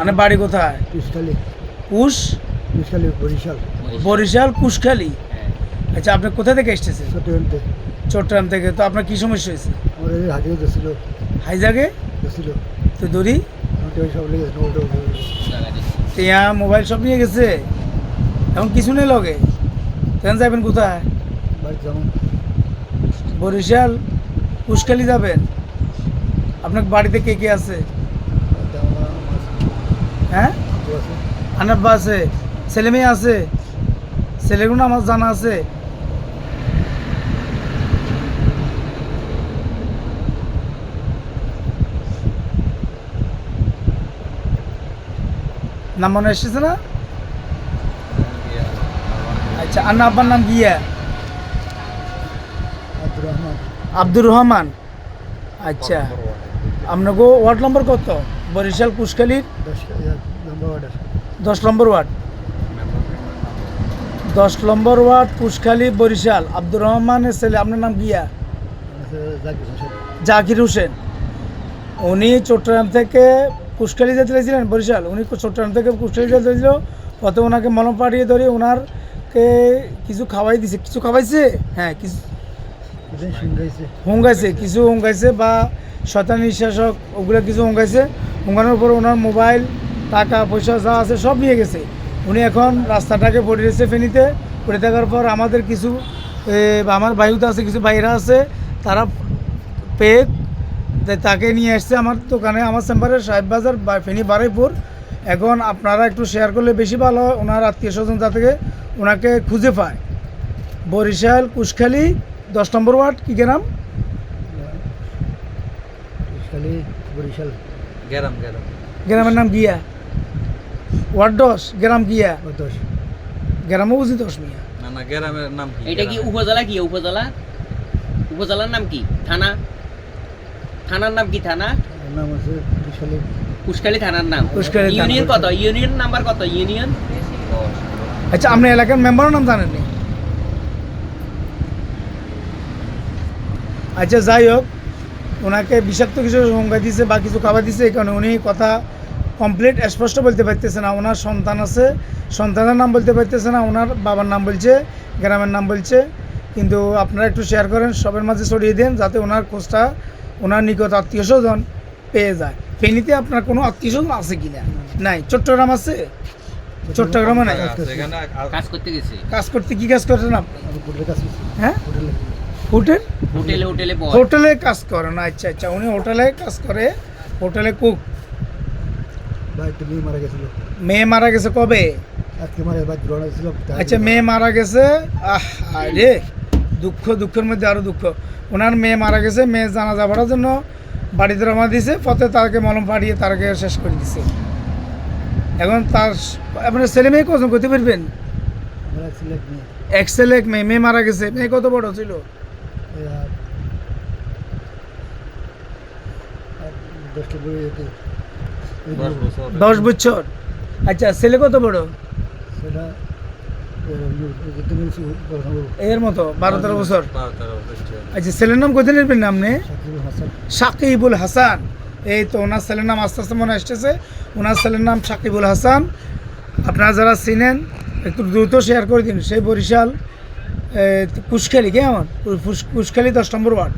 মানে বাড়ি কোথায়? কুশখালী কুশ কুশখালী বরিশাল। বরিশাল। কুশখালী হ্যাঁ। আচ্ছা আপনি কোথা থেকে এসেছেন? চট্টগ্রামতে চট্টগ্রাম থেকে। তো আপনার কি সমস্যা হয়েছে? আমার হাজিও দিয়েছিল হাইজাগে দিয়েছিল তো দড়ি? মোবাইল সব নিয়ে গেছে? এখন কিছু নেই লগে? কেন যাবেন কোথায়? বরিশাল কুশখালী যাবেন? আপনার বাড়িতে কে কে আছে? হ্যাঁ? আনাব্বা আছে ছেলে মেয়ে আছে ছেলেগুলো আমার জানা আছে। নাম মনে এসেছে না? আচ্ছা আন্না আব্বার নাম গিয়া আব্দুর রহমান। আব্দুর রহমান। আচ্ছা। আপনাকে ওয়ার্ড নম্বর কত? বরিশাল কুশখালীর দশ নম্বর ওয়ার্ড দশ নম্বর ওয়ার্ড। কুশখালী বরিশাল। আব্দুর রহমানের ছেলে আপনার নাম গিয়া জাকির হোসেন। উনি চট্টগ্রাম থেকে কুশখালী যেতে চাইছিলেন বরিশাল। উনি চট্টগ্রাম থেকে কুশখালী যেতে চাইছিল। পথে ওনাকে মলম পাঠিয়ে ধরে ওনারকে কিছু খাওয়াই দিছে। কিছু খাওয়াইছে? হ্যাঁ কিছু হুঙ্গাইছে, কিছু হুঙ্গাইছে বা শতানি শাসক, ওগুলো কিছু হুঙ্গাইছে। হুঙ্গানোর পর ওনার মোবাইল, টাকা, পয়সা যা আছে সব নিয়ে গেছে। উনি এখন রাস্তাটাকে পড়ে রয়েছে ফেনিতে। পড়ে থাকার পর আমাদের কিছু আমার বায়ুতে আছে, কিছু বাইরা আছে, তারা পেয়ে তাকে নিয়ে এসছে আমার দোকানে, আমার চেম্বারে সাহেব বাজার ফেনী বারাইপুর। এখন আপনারা একটু শেয়ার করলে বেশি ভালো হয়, ওনার আত্মীয় স্বজন যাতে ওনাকে খুঁজে পায়। বরিশাল, কুশখালী দশ নম্বর ওয়ার্ড কী গ্রাম? বরিশাল। গেরাম গেরাম। গ্রামের নাম গিয়া? ওয়ার্ড দশ গ্রাম গিয়া? দশ। গ্রামও বুঝি দশ মিয়া। না না গেরামের নাম কি? এটা কি উপজেলা কি? উপজেলা? উপজেলার নাম কি? থানা? থানার নাম কি থানা? নাম আছে কুশখালী কুশকালী থানার নাম। কুশকালী ইউনিয়ন কত? ইউনিয়ন নাম্বার কত? ইউনিয়ন? আচ্ছা আপনি এলাকার মেম্বারের নাম জানেন নি আচ্ছা যাই হোক ওনাকে বিষাক্ত কিছু সংজ্ঞা দিছে বা কিছু খাবার দিছে এই কারণে উনি কথা কমপ্লিট স্পষ্ট বলতে পারতেছে না। ওনার সন্তান আছে সন্তানের নাম বলতে পারতেছে না ওনার বাবার নাম বলছে গ্রামের নাম বলছে। কিন্তু আপনারা একটু শেয়ার করেন সবের মাঝে ছড়িয়ে দেন যাতে ওনার খোঁজটা ওনার নিকট আত্মীয় স্বজন পেয়ে যায়। ফেনীতে আপনার কোনো আত্মীয় স্বজন আছে কি না? নাই। চট্টগ্রাম আছে? চট্টগ্রামে নাই। কাজ করতে গেছে। কাজ করতে কি কাজ করেন আপনি? হ্যাঁ? হোটেলে? হোটেল হোটেলে হোটেলে বয়। হোটেলে কাজ করেন আচ্ছা আচ্ছা উনি হোটেলে কাজ করে হোটেলে কুক। ভাই তুমি মারা গেছিল। মেয়ে মারা গেছে কবে? আজকে মারা ভাই দ্রোণ ছিল আচ্ছা মেয়ে মারা গেছে আহ রে দুঃখ দুঃখের মধ্যে আরও দুঃখ। ওনার মেয়ে মারা গেছে মেয়ে জানাজা পড়ার জন্য বাড়িতে রমা দিয়েছে পথে তাকে মলম পাঠিয়ে তাকে শেষ করে দিছে এখন তার আপনার ছেলে মেয়ে কজন করতে পারবেন? এক ছেলে এক মেয়ে মেয়ে মারা গেছে মেয়ে কত বড় ছিল? দশ বছর দশ বছর আচ্ছা ছেলে কত বড় সেটা এর মতো বারো তেরো বছর। আচ্ছা ছেলের নাম কোথায় নেবেন আপনি? সাকিবুল হাসান। সাকিবুল হাসান। এই তো ওনার ছেলের নাম আস্তে আস্তে মনে আসতেছে। ওনার ছেলের নাম সাকিবুল হাসান। আপনারা যারা চিনেন একটু দ্রুত শেয়ার করে দিন। সেই বরিশাল কে কেমন পুষখালি দশ নম্বর ওয়ার্ড।